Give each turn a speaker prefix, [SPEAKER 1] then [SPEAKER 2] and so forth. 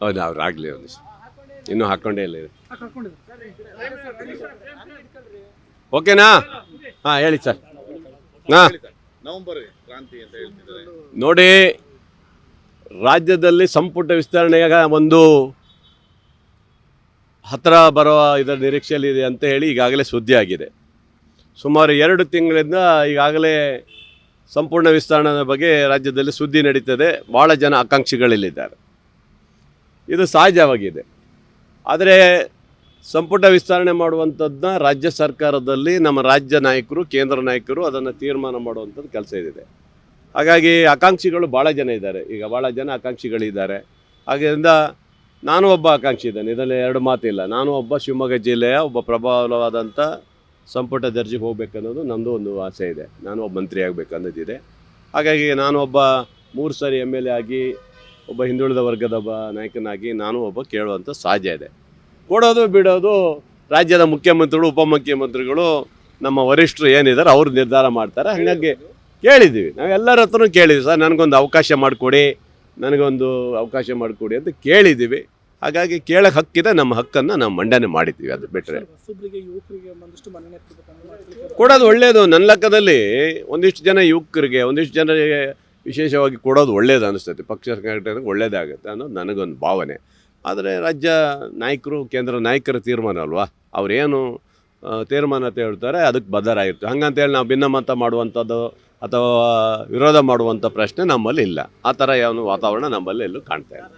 [SPEAKER 1] ಹೌದು ಅವ್ರು ಆಗಲಿ ಒಂದು. ಇನ್ನೂ ಹಾಕ್ಕೊಂಡೇ ಇಲ್ಲ ಓಕೆನಾ ಹಾಂ ಹೇಳಿ ಸರ್ ಹಾಂ
[SPEAKER 2] ನವೆಂಬರ್ ಕ್ರಾಂತಿ ಅಂತ ಹೇಳ್ತಿದ್ದಾರೆ
[SPEAKER 1] ನೋಡಿ ರಾಜ್ಯದಲ್ಲಿ ಸಂಪುಟ ವಿಸ್ತರಣೆಯ ಒಂದು ಹತ್ತಿರ ಬರುವ ಇದರ ನಿರೀಕ್ಷೆಯಲ್ಲಿದೆ ಅಂತ ಹೇಳಿ ಈಗಾಗಲೇ ಸುದ್ದಿ ಆಗಿದೆ ಸುಮಾರು ಎರಡು ತಿಂಗಳಿಂದ ಈಗಾಗಲೇ ಸಂಪೂರ್ಣ ವಿಸ್ತರಣೆ ಬಗ್ಗೆ ರಾಜ್ಯದಲ್ಲಿ ಸುದ್ದಿ ನಡೀತದೆ. ಭಾಳ ಜನ ಆಕಾಂಕ್ಷಿಗಳಲ್ಲಿದ್ದಾರೆ. ಇದು ಸಹಜವಾಗಿದೆ. ಆದರೆ ಸಂಪುಟ ವಿಸ್ತರಣೆ ಮಾಡುವಂಥದ್ದನ್ನ ರಾಜ್ಯ ಸರ್ಕಾರದಲ್ಲಿ ನಮ್ಮ ರಾಜ್ಯ ನಾಯಕರು, ಕೇಂದ್ರ ನಾಯಕರು ಅದನ್ನು ತೀರ್ಮಾನ ಮಾಡುವಂಥದ್ದು ಕೆಲಸ ಇದೆ ಹಾಗಾಗಿ ಆಕಾಂಕ್ಷಿಗಳು ಭಾಳ ಜನ ಇದ್ದಾರೆ. ಈಗ ಭಾಳ ಜನ ಆಕಾಂಕ್ಷಿಗಳಿದ್ದಾರೆ. ಹಾಗೆಯಿಂದ ನಾನು ಒಬ್ಬ ಆಕಾಂಕ್ಷಿ ಇದ್ದೇನೆ. ಇದರಲ್ಲಿ ಎರಡು ಮಾತಿಲ್ಲ. ನಾನು ಒಬ್ಬ ಶಿವಮೊಗ್ಗ ಜಿಲ್ಲೆಯ ಒಬ್ಬ ಪ್ರಬಲವಾದಂಥ ಸಂಪುಟ ದರ್ಜೆಗೆ ಹೋಗ್ಬೇಕನ್ನೋದು ನಮ್ಮದು ಒಂದು ಆಸೆ ಇದೆ. ನಾನು ಒಬ್ಬ ಮಂತ್ರಿ ಆಗಬೇಕು ಅನ್ನೋದಿದೆ ಹಾಗಾಗಿ ನಾನು ಒಬ್ಬ ಮೂರು ಸಾರಿ ಎಂ ಎಲ್ ಎ ಆಗಿ, ಒಬ್ಬ ಹಿಂದುಳಿದ ವರ್ಗದ ಒಬ್ಬ ನಾಯಕನಾಗಿ ನಾನು ಒಬ್ಬ ಕೇಳುವಂಥ ಸಾಧ್ಯ ಇದೆ. ಕೊಡೋದು ಬಿಡೋದು ರಾಜ್ಯದ ಮುಖ್ಯಮಂತ್ರಿಗಳು, ಉಪಮುಖ್ಯಮಂತ್ರಿಗಳು, ನಮ್ಮ ವರಿಷ್ಠರು ಏನಿದ್ದಾರೆ ಅವರು ನಿರ್ಧಾರ ಮಾಡ್ತಾರೆ. ಹಾಗಾಗಿ ಕೇಳಿದ್ದೀವಿ. ನಾವು ಎಲ್ಲರ ಹತ್ರನೂ ಕೇಳಿದ್ವಿ ಸರ್, ನನಗೊಂದು ಅವಕಾಶ ಮಾಡಿಕೊಡಿ, ನನಗೊಂದು ಅವಕಾಶ ಮಾಡಿಕೊಡಿ ಅಂತ ಕೇಳಿದ್ದೀವಿ. ಹಾಗಾಗಿ ಕೇಳಕ್ಕೆ ಹಕ್ಕಿದೆ ನಮ್ಮ ಹಕ್ಕನ್ನು ನಾವು ಮಂಡನೆ ಮಾಡಿದ್ದೀವಿ ಅದು ಬಿಟ್ಟರೆ ಕೊಡೋದು ಒಳ್ಳೆಯದು ನನ್ನ ಲೆಕ್ಕದಲ್ಲಿ ಒಂದಿಷ್ಟು ಜನ ಯುವಕರಿಗೆ ಒಂದಿಷ್ಟು ಜನರಿಗೆ ವಿಶೇಷವಾಗಿ ಕೊಡೋದು ಒಳ್ಳೇದು ಅನಿಸ್ತೈತೆ. ಪಕ್ಷ ಸಂಘಟನೆಗೆ ಒಳ್ಳೇದಾಗುತ್ತೆ ಅನ್ನೋದು ನನಗೊಂದು ಭಾವನೆ. ಆದರೆ ರಾಜ್ಯ ನಾಯಕರು ಕೇಂದ್ರ ನಾಯಕರ ತೀರ್ಮಾನ ಅಲ್ವಾ? ಅವರೇನು ತೀರ್ಮಾನ ಅಂತ ಹೇಳ್ತಾರೆ ಅದಕ್ಕೆ ಬದ್ಧರಾಗಿರ್ತೀವಿ. ಹಂಗಂತೇಳಿ ನಾವು ಭಿನ್ನಮತ ಮಾಡುವಂಥದ್ದು ಅಥವಾ ವಿರೋಧ ಮಾಡುವಂಥ ಪ್ರಶ್ನೆ ನಮ್ಮಲ್ಲಿ ಇಲ್ಲ. ಆ ಥರ ಯಾವ ವಾತಾವರಣ ನಮ್ಮಲ್ಲಿ ಎಲ್ಲೂ ಕಾಣ್ತಾ ಇಲ್ಲ.